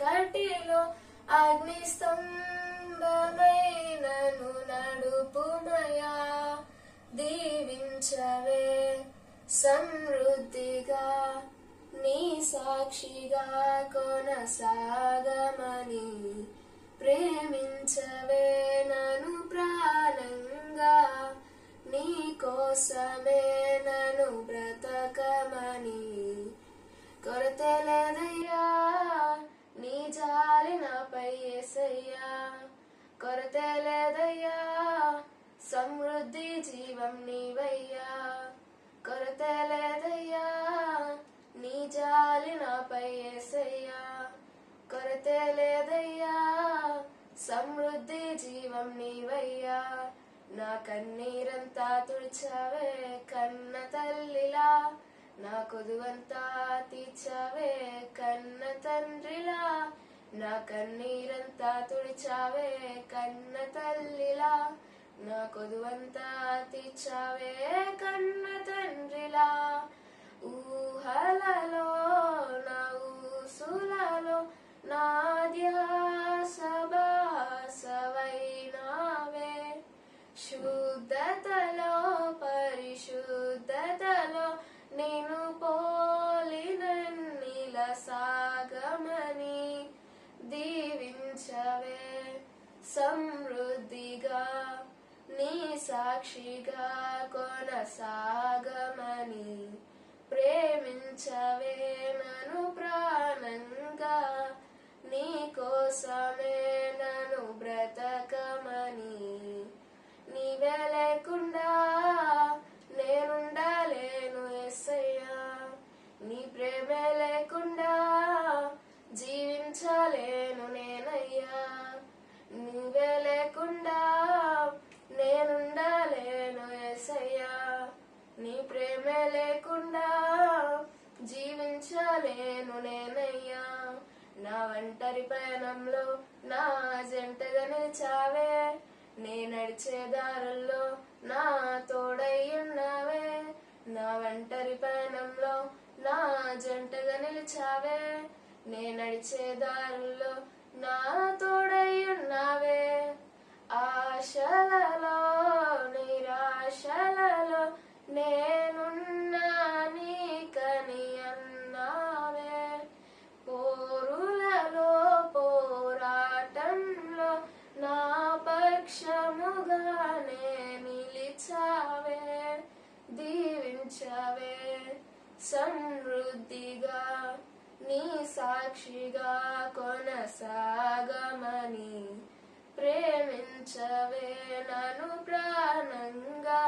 చీకటిలో అగ్నిస్తంభమైనను నడుపుమయా దీవించవే సమృద్ధిగా నీ సాక్షిగా కొనసాగమని ప్రేమించవే నను ప్రాణంగా నీ కోసమే నను బ్రతకమని కొరతలేదయ్యా. కొరత లేదయ్యా సమృద్ధి జీవం నీవయ్యా. కొరత లేదయ్యా నీ జాలి నాపై ఏసయ్యా. కొరత లేదయ్యా సమృద్ధి జీవం నీవయ్యా. నా కన్నీరంతా తుడిచావే కన్న తల్లిలా నా కొదువంతా తీర్చావే నా కన్నీరంతా తుడిచావే కన్న తల్లిలా. నా కొదువంతా తీర్చావే కన్న తండ్రిలా. ఊహలలో నా ఊసులలో నా ధ్యాసభాసవైనావే శుద్ధతలో పరిశుద్ధతలో నేను పోలినన్నిల సాగమని సమృద్ధిగా నీ సాక్షిగా కొనసాగమని ప్రేమించవేమను ప్రాణంగా నీ కోసమే నన్ను బ్రతకమని. నీవే లేకుండా నేనుండలేను ఎస్సయ్యా నీ ప్రేమే నీ ప్రేమే లేకుండా జీవించలేను నేనయ్యా. నా ఒంటరి పయనంలో నా జంటగా నిలిచావే. నే నడిచే దారుల్లో నా తోడయ్యున్నావే ఉన్నావే. నా ఒంటరి పయనంలో నా జంటగా నిలిచావే. నే నడిచే దారుల్లో నా తోడయ్యున్నావే ఉన్నావే. సమృద్ధిగా నీ సాక్షిగా కొనసాగమని ప్రేమించవే నను ప్రాణంగా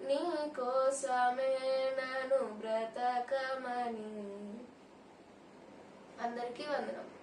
నీ కోసమే నను బ్రతకమని. అందరికీ వందనం.